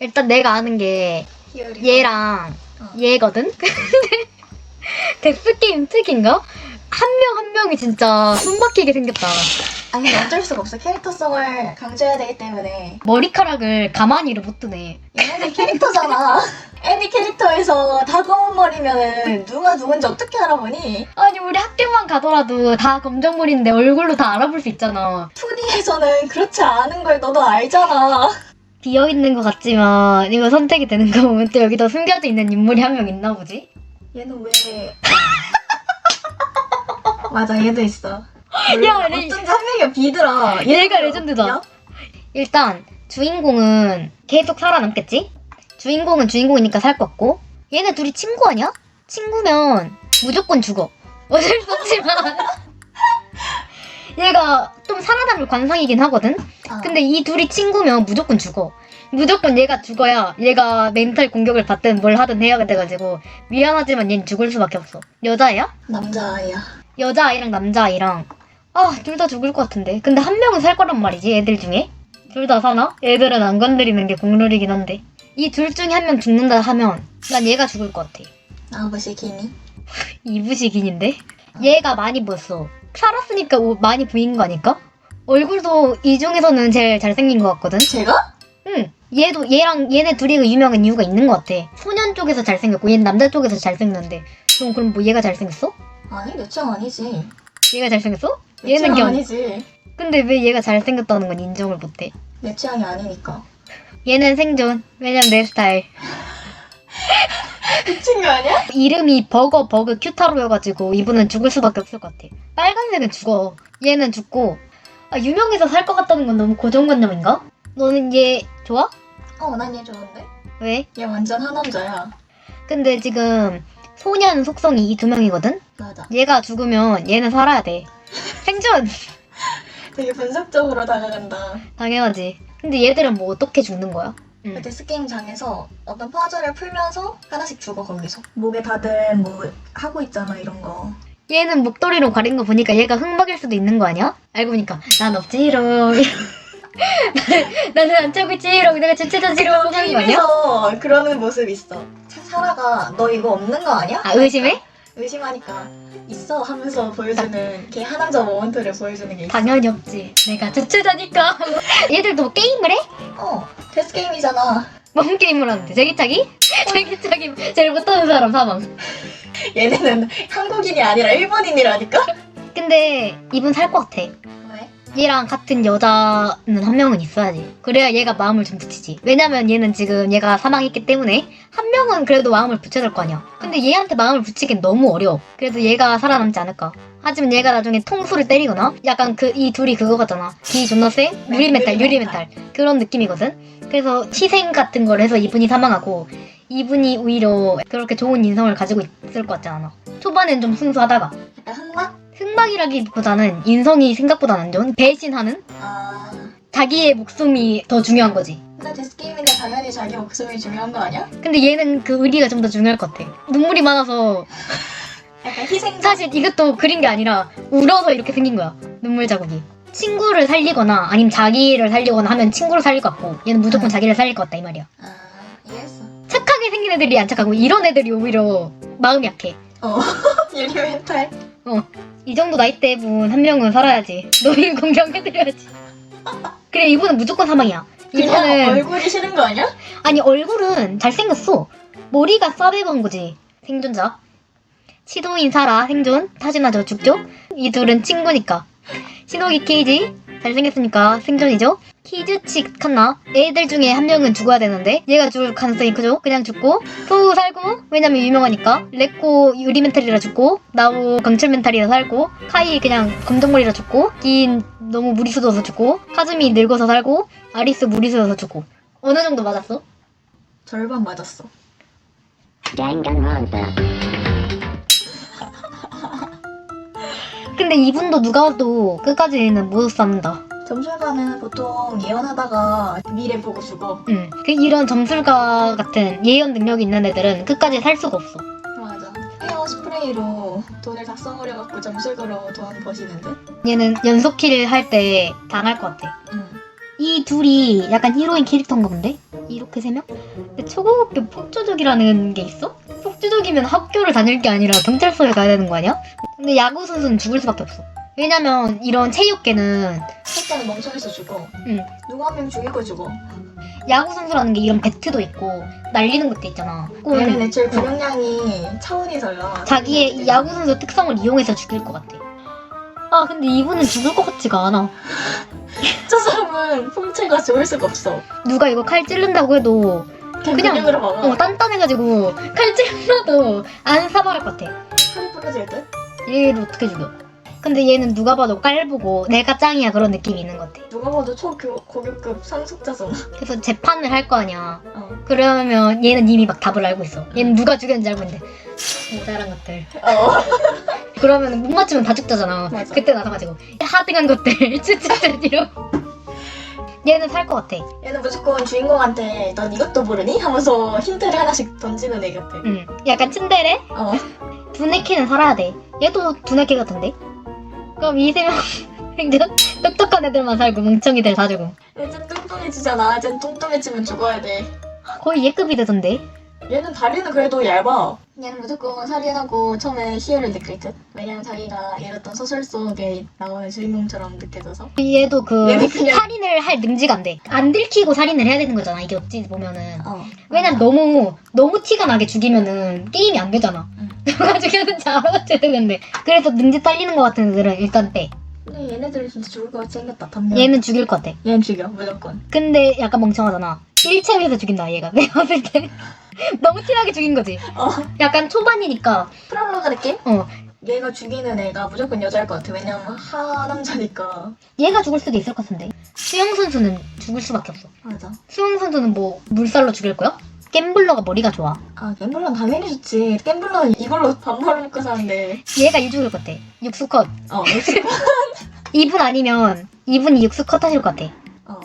일단 내가 아는 게. 얘랑 어. 얘거든? 근데 덱스게임 특인가? 한 명 한 명이 진짜 숨막히게 생겼다. 아니 어쩔 수가 없어. 캐릭터성을 강조해야 되기 때문에 머리카락을 가만히를 못 두네. 얘네들 캐릭터잖아. 애니 캐릭터에서 다 검은 머리면은 누가 누군지 어떻게 알아보니? 아니 우리 학교만 가더라도 다 검정머리인데 얼굴로 다 알아볼 수 있잖아. 2D에서는 그렇지 않은 걸 너도 알잖아. 비어 있는 것 같지만 이거 선택이 되는 거 보면 또 여기다 숨겨져 있는 인물이 한 명 있나 보지? 얘는 왜? 맞아 얘도 있어. 야, 내- 어쩐지 한 명이 비더라. 얘가 레전드다. 일단 주인공은 계속 살아남겠지? 주인공은 주인공이니까 살 것 같고 얘네 둘이 친구 아니야? 친구면 무조건 죽어. 어쩔 수 없지만 얘가 좀 살아남을 관상이긴 하거든? 아, 근데 이 둘이 친구면 무조건 죽어. 무조건 얘가 죽어야 얘가 멘탈 공격을 받든 뭘 하든 해야 돼가지고 미안하지만 얘는 죽을 수밖에 없어. 여자애야? 남자아이야. 여자아이랑 남자아이랑 아 둘 다 죽을 것 같은데 근데 한 명은 살 거란 말이지 애들 중에 둘 다 사나? 애들은 안 건드리는 게 국룰이긴 한데 이 둘 중에 한 명 죽는다 하면 난 얘가 죽을 것 같아 김이. 이부식인인데 얘가 많이 보였어 살았으니까 오- 많이 보인 거 아닐까? 얼굴도 이 중에서는 제일 잘생긴 것 같거든 제가? 응 얘도 얘랑 얘네 둘이 유명한 이유가 있는 것 같아 소년 쪽에서 잘생겼고 얘는 남자 쪽에서 잘생겼는데 넌 그럼 뭐 얘가 잘생겼어? 아니 내 취향 아니지. 얘가 잘생겼어? 내 얘는 취향 경 아니지. 근데 왜 얘가 잘생겼다는 건 인정을 못해? 내 취향이 아니니까. 얘는 생존. 왜냐면 내 스타일. 미친 거 아니야? 이름이 버거 버그 큐타로여가지고 이분은 죽을 수밖에 없을 것 같아. 빨간색은 죽어. 얘는 죽고. 아, 유명해서 살 것 같다는 건 너무 고정관념인가? 너는 얘 좋아? 어, 난 얘 좋은데? 왜? 얘 완전 하남자야. 근데 지금 소년 속성이 이 두 명이거든? 맞아. 얘가 죽으면 얘는 살아야 돼. 생존! 되게 분석적으로 다가간다. 당연하지. 근데 얘들은 뭐 어떻게 죽는 거야? 응. 그 데스게임장에서 어떤 퍼즐을 풀면서 하나씩 죽어 거기서. 목에 다들 뭐 하고 있잖아 이런 거. 얘는 목도리로 가린 거 보니까 얘가 흑막일 수도 있는 거 아니야? 알고 보니까 난 없지롱 나는, 나는 안 차고 있지롱 내가 주체자지롱 하는 거 아니야? 그러는 모습 있어. 차- 사라가 너 이거 없는 거 아니야? 아 의심해? 의심하니까 있어 하면서 보여주는 걔 하남자 모먼트를 보여주는 게 있어. 당연히 없지 내가 주체자니까 얘들도 뭐 게임을 해? 어, 데스 게임이잖아. 뭔 게임을 하는데? 제기차기? 제기차기 제일 못하는 사람 사망 얘네는 한국인이 아니라 일본인이라니까? 근데 이분 살 것 같아 왜? 얘랑 같은 여자는 한 명은 있어야지. 그래야 얘가 마음을 좀 붙이지. 왜냐면 얘는 지금 얘가 사망했기 때문에 한 명은 그래도 마음을 붙여야 될 거 아니야. 근데 얘한테 마음을 붙이긴 너무 어려워. 그래도 얘가 살아남지 않을까. 하지만 얘가 나중에 통수를 때리거나 약간 그 이 둘이 그거 같잖아. 기 존나 세? 유리 멘탈, 유리 멘탈. 그런 느낌이거든. 그래서 희생 같은 걸 해서 이분이 사망하고 이분이 오히려 그렇게 좋은 인성을 가지고 있을 것 같지 않아. 초반엔 좀 순수하다가 약간 흑막? 흑막이라기보다는 인성이 생각보다 안 좋은 배신하는 아. 자기의 목숨이 더 중요한 거지. 근데 데스 게임인데 당연히 자기 목숨이 중요한 거 아니야? 근데 얘는 그 의리가 좀 더 중요할 것 같아. 눈물이 많아서 약간 희생 사실 이것도 그린 게 아니라 울어서 이렇게 생긴 거야. 눈물 자국이. 친구를 살리거나 아니면 자기를 살리거나 하면 친구를 살릴 것 같고 얘는 무조건 음. 자기를 살릴 것 같다 이 말이야. 아 이해했어 착하게 생긴 애들이 안 착하고 이런 애들이 오히려 마음이 약해. 어 유리 멘탈 이 정도 나이대 분 한 명은 살아야지. 노인 공경해드려야지. 그래 이분은 무조건 사망이야. 그냥 이분은 얼굴이 싫은 거 아니야? 아니 얼굴은 잘생겼어. 머리가 싸배건 거지. 생존자. 시도인 사라 생존. 타지나저 죽죠. 이 둘은 친구니까. 신호기 케이지 잘생겼으니까 생존이죠. 키즈치 칸나 애들 중에 한 명은 죽어야 되는데 얘가 죽을 가능성이 크죠. 그냥 죽고 푸 살고 왜냐면 유명하니까 레코 유리 멘탈이라 죽고 나우 강철 멘탈이라 살고 카이 그냥 검정머리라 죽고 긴 너무 무리수여서 죽고 카즈미 늙어서 살고 아리스 무리수여서 죽고 어느 정도 맞았어? 절반 맞았어. 근데 이분도 누가 와도 끝까지는 못 쌓는다. 점술가는 보통 예언하다가 미래 보고 죽어 응. 그 이런 점술가 같은 예언 능력이 있는 애들은 끝까지 살 수가 없어. 맞아 헤어 스프레이로 돈을 다 써버려갖고 점술가로 돈 버시는데 얘는 연속킬 할 때 당할 것 같아. 응 이 둘이 약간 히로인 캐릭터인가 본데? 이렇게 세 명? 근데 초고급교 폭주족이라는 게 있어? 폭주족이면 학교를 다닐 게 아니라 경찰서에 가야 되는 거 아니야? 근데 야구 선수는 죽을 수밖에 없어. 왜냐면 이런 체육계는 일단은 멍청해서 죽어. 응. 누가 한명 죽이고 죽어. 야구 선수라는 게 이런 배트도 있고 날리는 것도 있잖아. 얘는 애초에 군용량이 차원이 달라. 자기의 이 야구 선수 특성을 이용해서 죽일 것 같아. 아 근데 이분은 죽을 것 같지가 않아. 저 사람은 풍채가 좋을 수가 없어. 누가 이거 칼 찌른다고 해도 그냥 근육으로 막아. 어 단단해가지고 칼 찔러도 안 사발할 것 같아. 칼이 부러질 듯? 얘를 어떻게 죽여? 근데 얘는 누가 봐도 깔보고 내가 짱이야 그런 느낌이 있는 것 같아. 누가 봐도 초고급급 상속자잖아. 그래서 재판을 할 거 아니야. 어. 그러면 얘는 이미 막 답을 알고 있어. 얘는 누가 죽였는지 알고 있는데 모자란 것들. 어. 그러면 못 맞추면 다 죽자잖아. 맞아. 그때 나서가지고 하등한 것들 쭈쭈쭈 이러. 얘는 살 것 같아. 얘는 무조건 주인공한테 넌 이것도 모르니? 하면서 힌트를 하나씩 던지는 애 같아. 응. 약간 츤데레? 어. 두네키는 살아야 돼. 얘도 두네키 같은데? 그럼 이세명 생전 똑똑한 애들만 살고 멍청이들 다 죽고. 얘좀 뚱뚱해지잖아. 쟤 뚱뚱해지면 죽어야 돼. 거의 얘급이 되던데? 얘는 다리는 그래도 얇아. 얘는 무조건 살인하고 처음에 희열을 느낄 듯. 왜냐면 자기가 읽었던 소설 속에 나오는 주인공처럼 느껴져서. 얘도 그 얘는 그냥- 살인을 할 능지가 안 돼. 안 들키고 살인을 해야 되는 거잖아. 이게 어찌 보면은. 어. 왜냐면 너무 너무 티가 나게 죽이면은 게임이 안 되잖아. 응. 누가 죽였는지 알아맞혀야 되는데. 그래서 능지 딸리는 것 같은 애들은 일단 빼. 근데 얘네들이 진짜 죽을 것 같이 생겼다. 덤면. 얘는 죽일 것 같아. 얘는 죽여 무조건. 근데 약간 멍청하잖아. 1챔에서 죽인다 얘가. 내가 봤을 때. 너무 티나게 죽인 거지. 어. 약간 초반이니까. 프랄로가 느낌? 어. 얘가 죽이는 애가 무조건 여자일 것 같아. 왜냐면 하남자니까. 얘가 죽을 수도 있을 것 같은데. 수영 선수는 죽을 수밖에 없어. 맞아. 수영 선수는 뭐 물살로 죽일 거야? 갬블러가 머리가 좋아. 아 갬블러는 당연히 좋지. 갬블러는 이걸로 밥 말아 먹고 사는데. 얘가 이 죽을 것 같아. 육수 컷. 어. 역시. 이분 아니면 이분이 육수 컷 하실 것 같아. 어.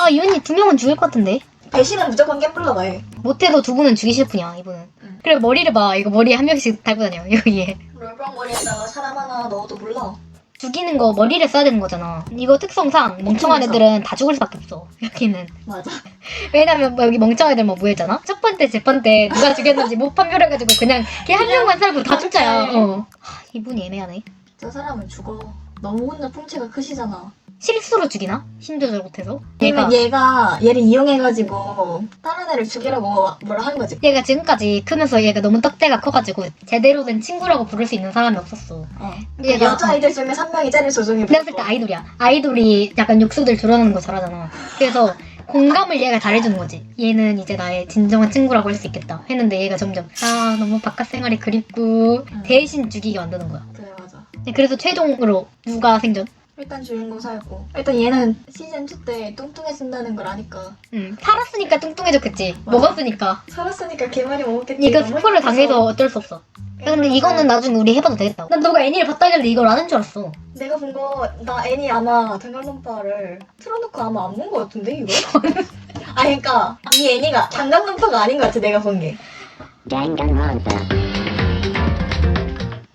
아 이분이 두 명은 죽일 것 같은데. 배신은 무조건 갬블러가 해. 못해도 두 분은 죽이실 분이야 이분은. 응. 그래 머리를 봐. 이거 머리에 한 명씩 달고 다녀 여기에. 롤빵 머리에다가 사람 하나 넣어도 몰라. 죽이는 거 머리를 써야 되는 거잖아. 이거 특성상 멍청한 특성상. 애들은 다 죽을 수밖에 없어. 여기는. 맞아. 왜냐면 뭐 여기 멍청한 애들 뭐 뭐였잖아? 첫 번째 재판 때 누가 죽였는지 못 판별해가지고 그냥 걔한 명만 살고 다 죽자야. 어. 하, 이분이 애매하네. 저 사람은 죽어. 너무 혼자 풍채가 크시잖아. 실수로 죽이나? 힘조절 못해서? 얘가 얘가 얘가 얘를 이용해가지고 다른 애를 죽이라고 뭐라 한 거지. 얘가 지금까지 크면서 얘가 너무 떡대가 커가지고 제대로 된 친구라고 부를 수 있는 사람이 없었어. 어. 얘가- 여자 아이들 중에 한 명이 쟤를 조종해. 내가 봤을 때 아이돌이야. 아이돌이 약간 육수들 드러나는 거 잘하잖아. 그래서 공감을 얘가 잘해주는 거지. 얘는 이제 나의 진정한 친구라고 할 수 있겠다. 했는데 얘가 점점 아 너무 바깥 생활이 그립고 응. 대신 죽이게 만드는 거야. 그래 맞아. 그래서 최종으로 누가 생존? 일단 주인공 살고. 일단 얘는 시즌 2 때 뚱뚱해진다는 걸 아니까 응. 살았으니까 뚱뚱해졌겠지. 맞아. 먹었으니까. 살았으니까 개말이 먹었겠지. 이거 너무 스포를. 당해서 어쩔 수 없어. 근데 이거는 나중에 우리 해봐도 되겠다. 난 너가 애니를 봤다길래 이걸 아는 줄 알았어. 내가 본 거 나 애니 아마 danganronpa를 틀어놓고 아마 안 본 거 같은데 이거? 아 그러니까 이 애니가 danganronpa가 아닌 것 같아 내가 본 게.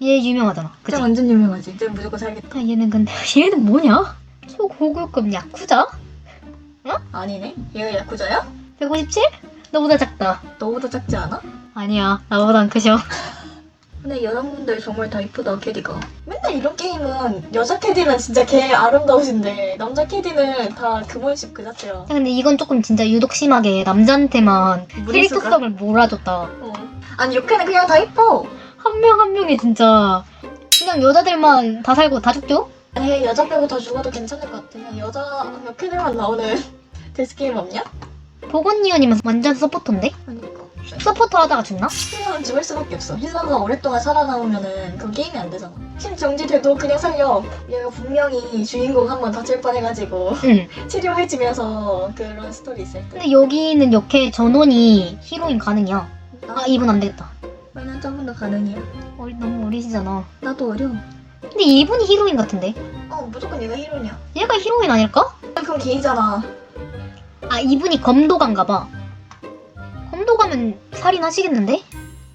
얘 유명하잖아. 그치? 진짜 완전 유명하지. 쟤 무조건 살겠다. 야, 얘는 근데 얘는 뭐냐? 초고급급 야쿠자? 아니네. 얘가 야쿠자야? 157? 너보다 작다. 너보다 작지 않아? 아니야, 나보단 크셔. 근데 여성분들 정말 다 이쁘다 캐디가. 맨날 이런 게임은 여자 캐디는 진짜 개 아름다우신데 남자 캐디는 다 금원식 그 자체야. 야, 근데 이건 조금 진짜 유독 심하게 남자한테만 무리수가? 캐릭터성을 몰아줬다. 어. 아니 요캐는 그냥 다 이뻐. 한 명 한 명이 진짜 그냥 여자들만 다 살고 다 죽죠? 아니 여자 빼고 다 죽어도 괜찮을 것 같아. 그냥 여자 요캐들만 나오는 데스 게임 없냐? 보건니언이면 완전 서포터인데? 그러니까. 서포터 하다가 죽나? 힐러는 죽을 수밖에 없어. 힐러가 오랫동안 살아남으면은 그 게임이 안 되잖아. 팀 정지돼도 그냥 살려. 얘가 분명히 주인공 한 번 다칠 뻔해가지고 응. 치료해주면서 그런 스토리 있을 때. 근데 여기는 역해 전원이 히로인 가능이야. 아, 이분 안 되겠다. 왜냐면 저분도 가능이야. 어리, 너무 어리시잖아. 나도 어려. 근데 이분이 히로인 같은데? 어 무조건 얘가 히로냐. 얘가 히로인 아닐까? 그럼 게이잖아. 아 이분이 검도가인가 봐. 검도가면 살인하시겠는데?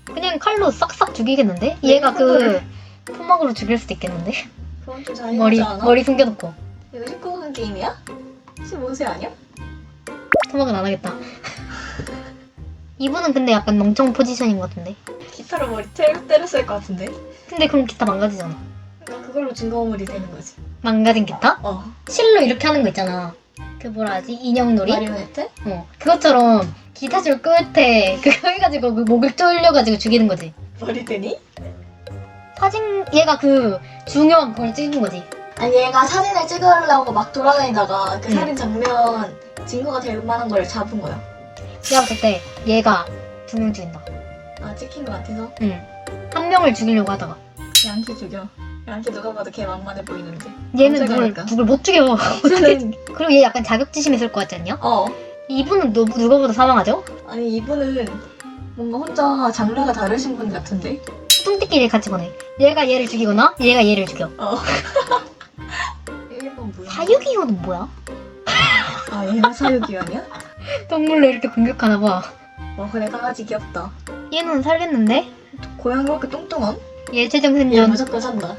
그냥 칼로 싹싹 죽이겠는데? 얘가 그 토막으로 죽일 수도 있겠는데? 그건 좀 잔인하지 머리 않아? 머리 숨겨놓고. 이거 19금 게임이야? 15세 아니야? 토막은 안 하겠다. 이분은 근데 약간 멍청 포지션인 것 같은데. 기타로 머리 때- 때렸을 것 같은데. 근데 그럼 기타 망가지잖아. 그걸로 증거물이 되는 거지. 망가진 기타? 어. 실로 이렇게 하는 거 있잖아. 그 뭐라 하지? 인형놀이? 마리오네트? 어. 그것처럼 기타줄 끝에 그거 해가지고 그 목을 졸려가지고 죽이는 거지. 머리 되니? 사진 얘가 그 중요한 걸 찍은 거지. 아니 얘가 사진을 찍으려고 막 돌아다니다가 그 응. 살인 장면 증거가 될 만한 걸 잡은 거야. 내가 봤을 때 얘가 두 명 죽인다. 아 찍힌 것 같아서 응. 한 명을 죽이려고 하다가 양키 죽여. 양키 누가 봐도 걔 만만해 보이는데. 얘는 누굴 깜짝이니까. 누굴 못 죽여. 쟤는 그리고 얘 약간 자격지심 있을 것 같지 않냐? 어 이분은 누, 누가 보다 사망하죠? 아니 이분은 뭔가 혼자 장르가 다르신 분 같은데. 뚱띠끼리 같이 보내. 얘가 얘를 죽이거나 얘가 얘를 죽여. 어. 일본 뭐야? 사유기호는 뭐야? 아 얘는 사육이원이야? 동물로 이렇게 공격하나 봐. 와 근데 강아지 귀엽다. 얘는 살겠는데? 고양이 그렇게 뚱뚱함? 얘 최종 얘 생존. 무조건 산다.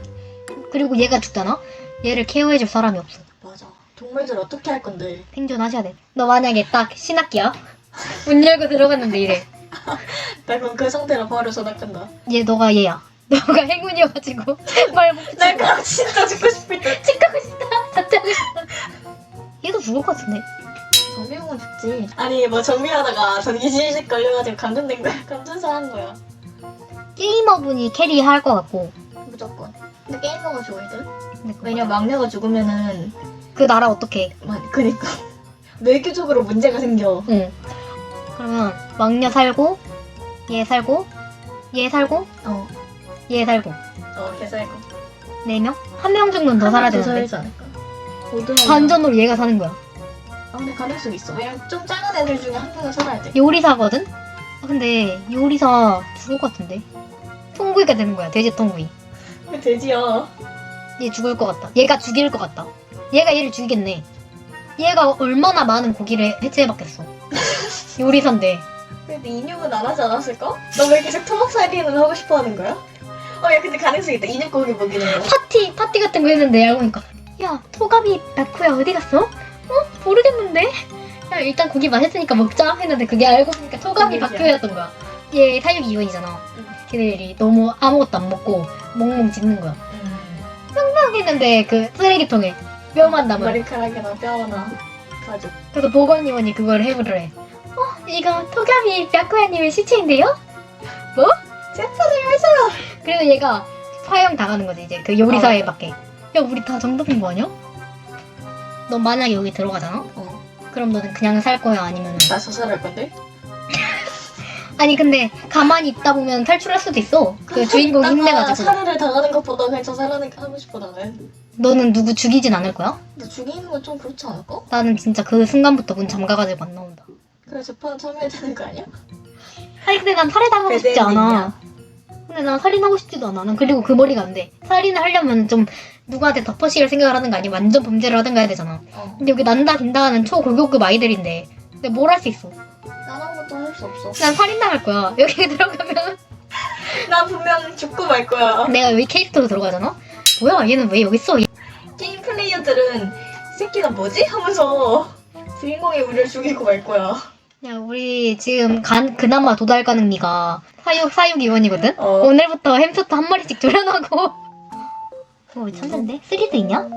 그리고 얘가 죽잖아? 얘를 케어해줄 사람이 없어. 맞아. 동물들 어떻게 할 건데? 생존하셔야 돼. 너 만약에 딱 신학기야? 문 열고 들어갔는데 이래. 나 그럼 그 상태로 바로 전화 끈다. 얘 너가 얘야. 너가 행운이어가지고 말못 붙이고 나 그럼 진짜 죽고 싶을 때. 치카고 싶다. 자퇴하고 싶다. 얘도 죽을 것 같은데. 정미용은 죽지. 아니 뭐 정리하다가 전기질식 걸려가지고 감전된 거야. 감전사한 거야. 게이머분이 캐리할 것 같고. 무조건. 근데 게이머가 좋아해든 근데 그- 왜냐 막내가 죽으면은 그 나라 어떻게? 막 그니까 외교적으로 문제가 생겨. 응. 그러면 왕녀 살고 얘 살고 얘 살고 어. 얘 살고 어 개살고. 네 명? 한 명 정도는 더 살아야 더 되는데 않을까? 모두 반전으로 얘가 사는 거야. 아 근데 가능성 있어. 왜냐면 좀 작은 애들 중에 한 명은 살아야 돼. 요리사거든? 아, 근데 요리사 죽을 것 같은데? 통구이가 되는 거야 돼지 통구이. 왜 돼지야? 얘 죽을 것 같다. 얘가 죽일 것 같다. 얘가 얘를 죽이겠네. 얘가 얼마나 많은 고기를 해체해봤겠어. 요리사인데. 근데 인육은 안 하지 않았을까? 너 왜 계속 토막살이는 하고 싶어 하는 거야? 어, 야, 근데 가능성 있다. 인육 고기 먹이는 거. 파티 파티 같은 거 했는데 알고 보니까 야 토가미 나쿠야 어디 갔어? 어 모르겠는데. 야 일단 고기 맛있으니까 먹자 했는데 그게 알고 보니까 토가미 그게 바큐였던 거야. 얘 사육 이원이잖아. 응. 걔네들이 너무 아무것도 안 먹고 멍멍 짖는 거야. 음. 막 했는데 그 쓰레기통에 뼈만 남아. 머리카락이나 뼈나 가죽. 그래서 보건의원이 그걸 해보래. 어 이거 토가미 나쿠야님의 시체인데요? 뭐? 제파를 마셔! 그래서 얘가 파형 당하는 거지 이제 그 요리사에 밖에. 야 우리 다 정답인 거 아니야? 너 만약에 여기 들어가잖아? 어. 그럼 너는 그냥 살 거야 아니면은 나 저살할 건데? 아니 근데 가만히 있다 보면 탈출할 수도 있어 그 주인공이 나가 힘내가지고 살해를 당하는 것보다 그냥 저살하는 거 하고 싶어, 나는. 너는 누구 죽이진 않을 거야? 근데 죽이는 건 좀 그렇지 않을까? 나는 진짜 그 순간부터 문 잠가가지고 안 나온다 그래, 재판 참여해야 되는 거 아니야? 아니 근데 난 살해당하고 싶지 않아 근데 난 살인하고 싶지도 않아 난 그리고 그 머리가 안 돼 살인을 하려면 좀 누구한테 덮어씌울 생각을 하는 거 아니면 완전 범죄를 하든가 해야 되잖아 어. 근데 여기 난다 긴다 하는 초고교급 아이들인데 근데 뭘할 수 있어 난 아무것도 할 수 없어. 난 살인당할 거야 여기 들어가면 난 분명 죽고 말 거야. 내가 여기 캐릭터로 들어가잖아 뭐야 얘는 왜 여기 있어 게임 플레이어들은 이 새끼가 뭐지? 하면서 주인공이 우리를 죽이고 말 거야. 야, 우리 지금 간, 그나마 도달 가능미가 사육, 사육 이원이거든? 어. 오늘부터 햄스터 한 마리씩 조련하고. 어, 천잔데? 3도 있냐?